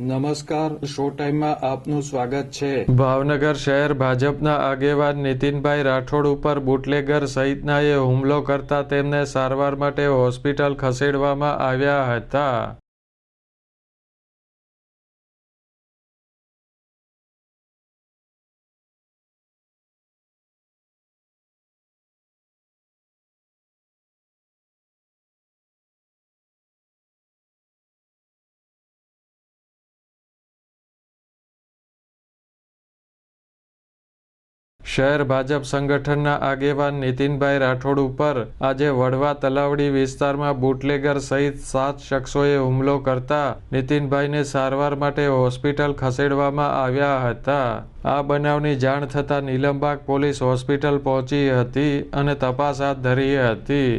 નમસ્કાર, શો ટાઈમમાં આપનું સ્વાગત છે. ભાવનગર શહેર ભાજપના આગેવાન નીતિનભાઈ રાઠોડ ઉપર બુટલેગર સહિતનાએ હુમલો કરતા તેમને સારવાર માટે હોસ્પિટલ ખસેડવામાં આવ્યા હતા. શહેર ભાજપ સંગઠનના આગેવાન નીતિનભાઈ રાઠોડ ઉપર આજે વડવા તલાવડી વિસ્તારમાં બુટલેગર સહિત સાત શખ્સોએ હુમલો કરતા નીતિનભાઈને સારવાર માટે હોસ્પિટલ ખસેડવામાં આવ્યા હતા. આ બનાવની જાણ થતાં નીલમબાગ પોલીસ હોસ્પિટલ પહોંચી હતી અને તપાસ હાથ ધરી હતી.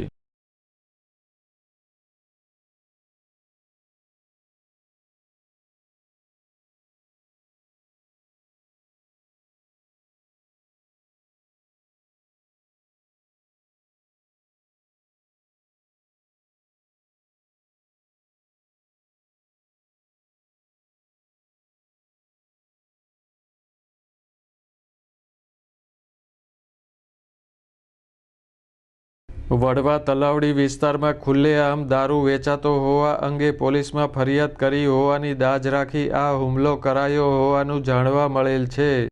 વડવા તલાવડી વિસ્તારમાં ખુલ્લેઆમ દારૂ વેચાતો હોવા અંગે પોલીસમાં ફરિયાદ કરી હોવાની દાજ રાખી આ હુમલો કરાયો હોવાનું જાણવા મળેલ છે.